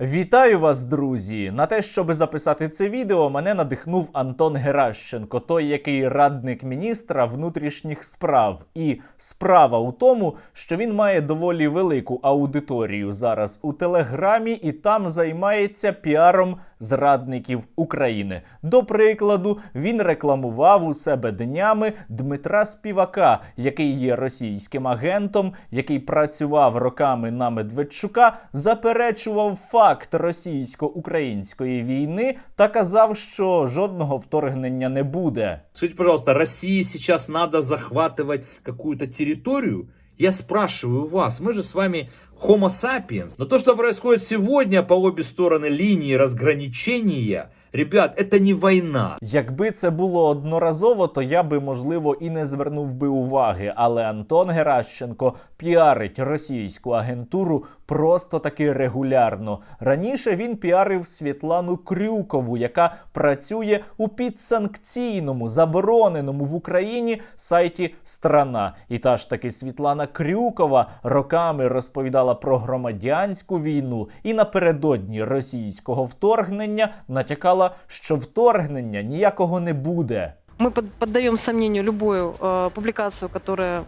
Вітаю вас, друзі! На те, щоб записати це відео, мене надихнув Антон Геращенко, той, який радник міністра внутрішніх справ. І справа у тому, що він має доволі велику аудиторію зараз у Телеграмі і там займається піаром зрадників України. До прикладу, він рекламував у себе днями Дмитра Співака, який є російським агентом, який працював роками на Медведчука, заперечував факт російсько-української війни та казав, що жодного вторгнення не буде. Скажите, пожалуйста, России сейчас надо захватывать какую-то территорию? Я спрашиваю вас, мы же с вами Homo sapiens. Но то, что происходит сегодня по обе стороны линии разграничения, ребят, это не война. Якби це було одноразово, то я би можливо і не звернув би уваги. Але Антон Геращенко піарить російську агентуру просто таки регулярно. Раніше він піарив Світлану Крюкову, яка працює у підсанкційному забороненому в Україні сайті Страна. І та ж таки Світлана Крюкова роками розповідала про громадянську війну і напередодні російського вторгнення натякала, що вторгнення ніякого не буде. Мы под- поддаем сомнению любую э, публикацию, которая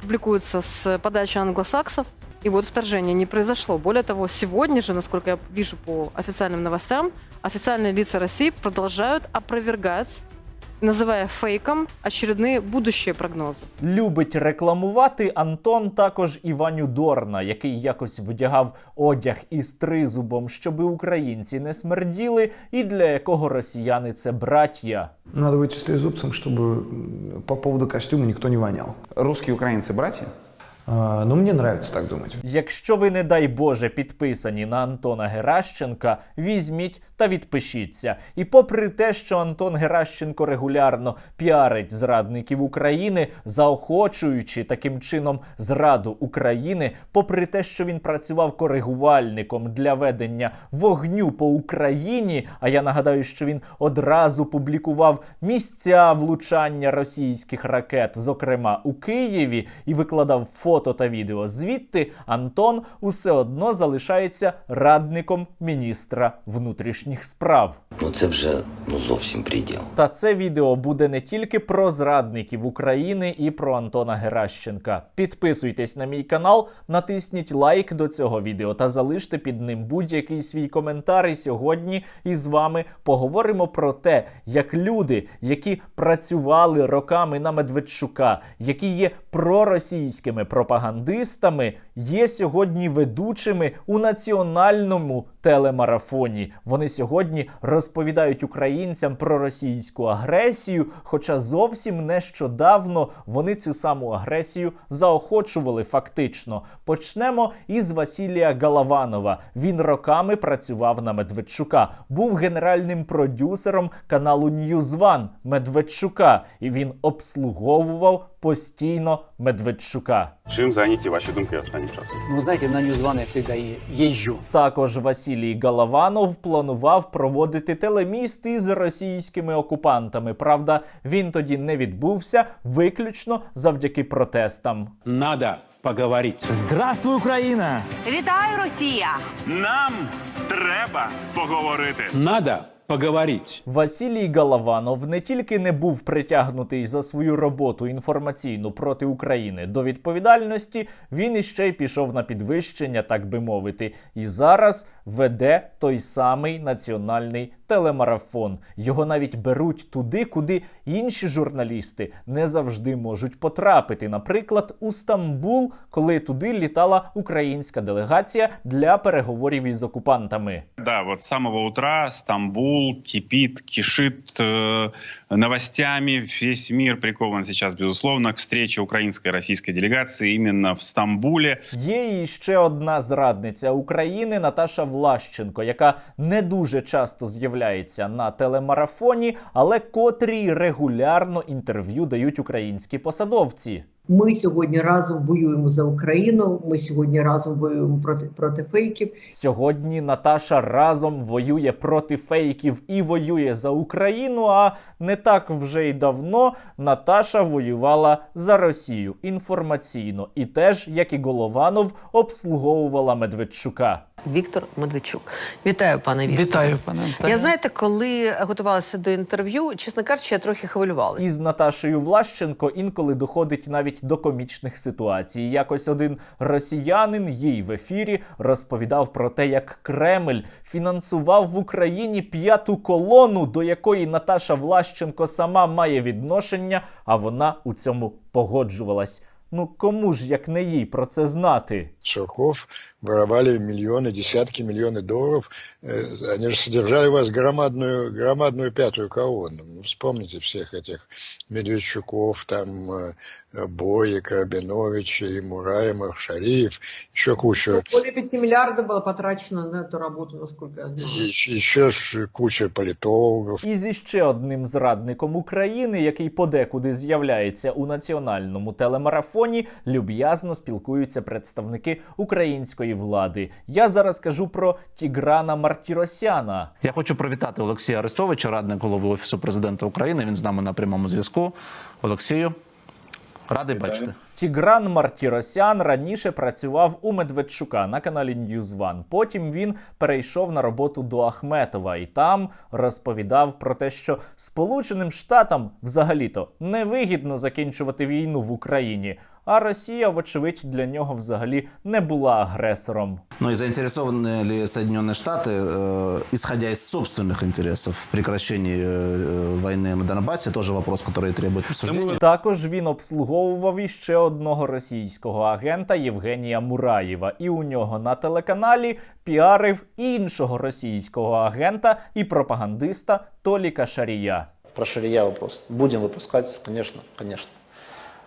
публикуется с подачи англосаксов. И вот вторжение не произошло. Более того, сегодня же, насколько я вижу по официальным новостям, официальные лица России продолжают опровергать, называя фейком очередные будущие прогнозы. Любить рекламувати Антон також Іваню Дорна, який якось вдягав одяг із тризубом, щоби українці не смерділи, і для якого росіяни це браття. Надо выйти с трезубцем, чтобы м, по поводу костюма никто не вонял. Русские украинцы братья? А, но мне нравится так думать. Якщо ви, не дай Боже, підписані на Антона Геращенка, візьміть та відпишіться. І попри те, що Антон Геращенко регулярно піарить зрадників України, заохочуючи таким чином зраду України, попри те, що він працював коригувальником для ведення вогню по Україні, а я нагадаю, що він одразу публікував місця влучання російських ракет, зокрема у Києві, і викладав фото та відео звідти, Антон усе одно залишається радником міністра внутрішніх справ. Ну це вже ну зовсім приділ. Та це відео буде не тільки про зрадників України і про Антона Геращенка. Підписуйтесь на мій канал, натисніть лайк до цього відео та залиште під ним будь-який свій коментар. І сьогодні із вами поговоримо про те, як люди, які працювали роками на Медведчука, які є проросійськими пропагандистами, є сьогодні ведучими у національному телемарафоні. Вони сьогодні розповідають українцям про російську агресію, хоча зовсім нещодавно вони цю саму агресію заохочували фактично. Почнемо із Василія Галаванова. Він роками працював на Медведчука, був генеральним продюсером каналу News Медведчука, і він обслуговував постійно Медведчука. Чим зайняті ваші думки останнім часом? Ну, вы знаете, на Ньюзван я всегда е- езжу. Також Василій Галаванов планував проводити телеміст із російськими окупантами. Правда, він тоді не відбувся виключно завдяки протестам. Надо поговорити. Здравствуй, Україна! Вітаю, Росія! Нам треба поговорити. Надо поговорить. Василій Галаванов не тільки не був притягнутий за свою роботу інформаційну проти України до відповідальності, він іще й пішов на підвищення, так би мовити, і зараз веде той самий національний телемарафон. Його навіть беруть туди, куди інші журналісти не завжди можуть потрапити. Наприклад, у Стамбул, коли туди літала українська делегація для переговорів із окупантами. Да, вот с самого утра Стамбул кипит, кишит э, новостями. Весь мир прикован сейчас, безусловно, к встрече украинской и российской делегации именно в Стамбуле. Є і ще одна зрадниця України Наташа Влащенко, яка не дуже часто з'являється на телемарафоні, але котрій регулярно інтерв'ю дають українські посадовці. Ми сьогодні разом воюємо за Україну. Ми сьогодні разом воюємо проти проти фейків. Сьогодні Наташа разом воює проти фейків і воює за Україну. А не так вже й давно Наташа воювала за Росію інформаційно і теж, як і Голованов, обслуговувала Медведчука. Віктор Медведчук. Вітаю, пане Вікторе. Вітаю, пане. Я знаєте, коли готувалася до інтерв'ю, чесно кажучи, я трохи хвилювалася. Із Наташею Влащенко інколи доходить навіть до комічних ситуацій. Якось один росіянин їй в ефірі розповідав про те, як Кремль фінансував в Україні п'яту колону, до якої Наташа Влащенко сама має відношення, а вона у цьому погоджувалась. Ну кому ж як не їй про це знати? Сурков воровали миллионы, десятки миллионов долларов. Э, Они же содержали у вас громадную, громадную пятую колонну. Ну, Вспомните всех этих Медведчуков, там э, Боек, Рабинович, и Мураев, Маршариев, еще куча, Более 5 миллиардов было потрачено на эту работу, насколько я знаю. и- еще ж куча политологов. І зі ще одним зрадником України, який подекуди з'являється у національному телемарафоні, люб'язно спілкуються представники української влади. Я зараз кажу про Тіграна Мартіросяна. Я хочу привітати Олексія Арестовича, радник голови Офісу президента України. Він з нами на прямому зв'язку. Олексію, радий бачити. Тігран Мартіросян раніше працював у Медведчука на каналі News One. Потім він перейшов на роботу до Ахметова і там розповідав про те, що Сполученим Штатам взагалі-то невигідно закінчувати війну в Україні. А Росія, вочевидь, для нього взагалі не була агресором. Ну и заинтересованы ли Соединенные Штаты, э, исходя из собственных интересов, в прекращении э, войны на Донбассе, тоже вопрос, который требует обсуждения. Також він обслуговував іще одного російського агента Євгенія Мураєва, і у нього на телеканалі піарив іншого російського агента і пропагандиста Толіка Шарія. Про Шария вопрос. Будем выпускать, конечно, конечно.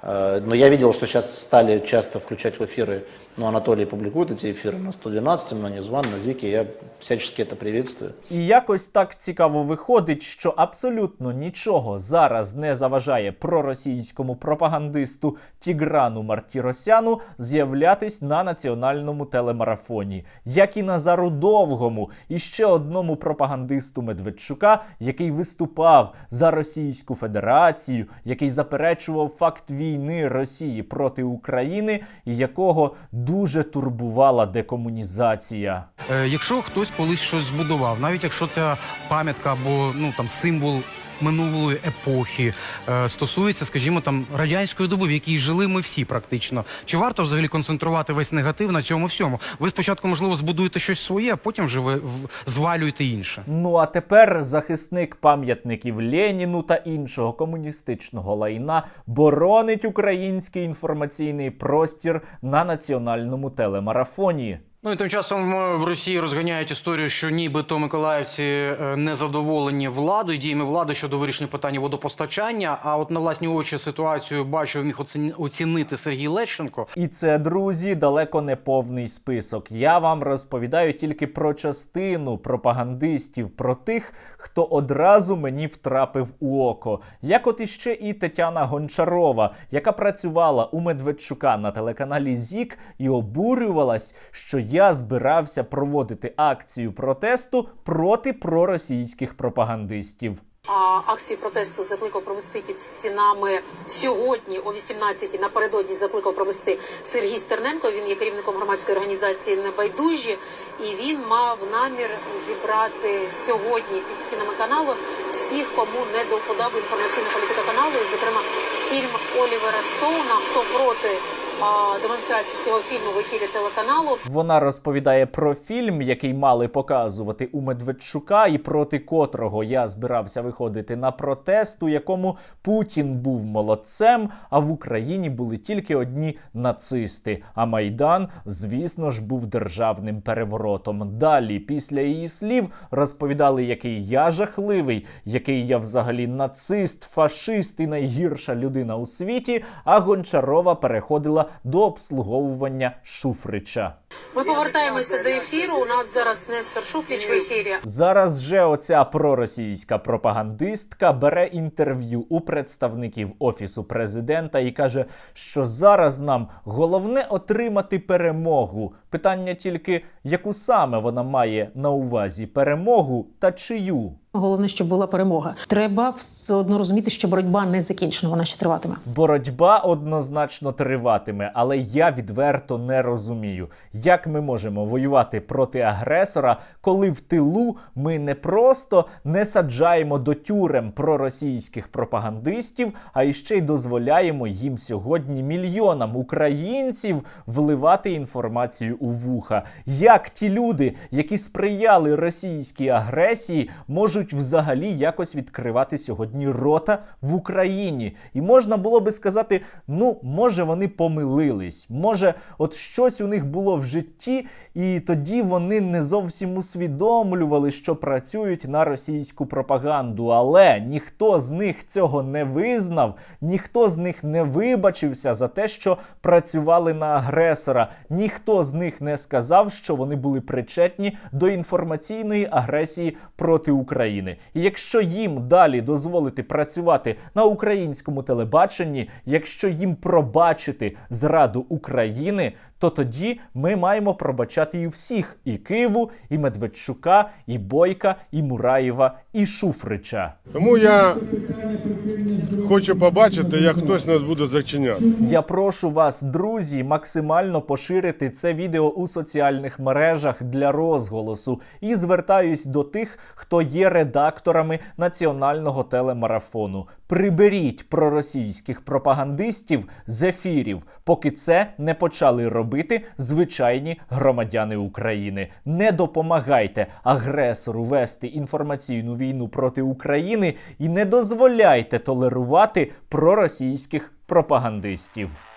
Э, Но я видел, что сейчас стали часто включать в эфиры, ну, Анатолий публикует эти эфиры на 112, на Ньюзван, на Зике, я всячески это приветствую. І якось так цікаво виходить, що абсолютно нічого зараз не заважає проросійському пропагандисту Тіграну Мартіросяну з'являтись на національному телемарафоні, як і Назару Довгому, і ще одному пропагандисту Медведчука, який виступав за Російську Федерацію, який заперечував факт війни Росії проти України, і якого дуже турбувала декомунізація. Е, Якщо хтось колись щось збудував, навіть якщо це пам'ятка або ну там символ минулої епохи, е, стосується, скажімо, там радянської доби, в якій жили ми всі практично. Чи варто взагалі концентрувати весь негатив на цьому всьому? Ви спочатку, можливо, збудуєте щось своє, а потім вже ви звалюєте інше. Ну а тепер захисник пам'ятників Леніну та іншого комуністичного лайна боронить український інформаційний простір на національному телемарафоні. Ну і тим часом в Росії розганяють історію, що нібито миколаївці е, незадоволені владою, діями влади щодо вирішення питання водопостачання. А от на власні очі ситуацію бачив міг оцінити Сергій Лещенко. І це, друзі, далеко не повний список. Я вам розповідаю тільки про частину пропагандистів, про тих, хто одразу мені втрапив у око. Як от іще і Тетяна Гончарова, яка працювала у Медведчука на телеканалі ЗІК і обурювалась, що я збирався проводити акцію протесту проти проросійських пропагандистів. Акцію протесту закликав провести під стінами сьогодні о 18-й, напередодні закликав провести Сергій Стерненко. Він є керівником громадської організації Небайдужі, і він мав намір зібрати сьогодні під стінами каналу всіх, кому не до вподоби інформаційна політика каналу, зокрема фільм Олівера Стоуна Хто проти а, демонстрації цього фільму в ефірі телеканалу. Вона розповідає про фільм, який мали показувати у Медведчука, і проти котрого я збирався виходити на протест, у якому Путін був молодцем, а в Україні були тільки одні нацисти. А Майдан, звісно ж, був державним переворотом. Далі, після її слів, розповідали, який я жахливий, який я взагалі нацист, фашист і найгірша людина у світі. А Гончарова переходила до обслуговування Шуфрича. Ми повертаємося до ефіру. У нас зараз Нестор Шуфрич в ефірі. Зараз же оця проросійська пропагандистка бере інтерв'ю у представників офісу президента і каже, що зараз нам головне отримати перемогу. Питання тільки, яку саме вона має на увазі перемогу та чию. Головне, щоб була перемога. Треба все одно розуміти, що боротьба не закінчена, вона ще триватиме. Боротьба однозначно триватиме, але я відверто не розумію, як ми можемо воювати проти агресора, коли в тилу ми не просто не саджаємо до тюрем проросійських пропагандистів, а іще й дозволяємо їм сьогодні мільйонам українців вливати інформацію у вуха. Як ті люди, які сприяли російській агресії, можуть взагалі якось відкривати сьогодні рота в Україні? І можна було би сказати: ну, може, вони помилились, може, от щось у них було в житті, і тоді вони не зовсім усвідомлювали, що працюють на російську пропаганду. Але ніхто з них цього не визнав, ніхто з них не вибачився за те, що працювали на агресора. Ніхто з них не сказав, що вони були причетні до інформаційної агресії проти України. І якщо їм далі дозволити працювати на українському телебаченні, якщо їм пробачити зраду України, то тоді ми маємо пробачати і всіх: і Киву, і Медведчука, і Бойка, і Мураєва, і Шуфрича. Тому я хочу побачити, як хтось нас буде зачиняти. Я прошу вас, друзі, максимально поширити це відео у соціальних мережах для розголосу і звертаюсь до тих, хто є редакторами національного телемарафону. Приберіть проросійських пропагандистів з ефірів, поки це не почали робити звичайні громадяни України. Не допомагайте агресору вести інформаційну війну проти України і не дозволяйте толерувати проросійських пропагандистів.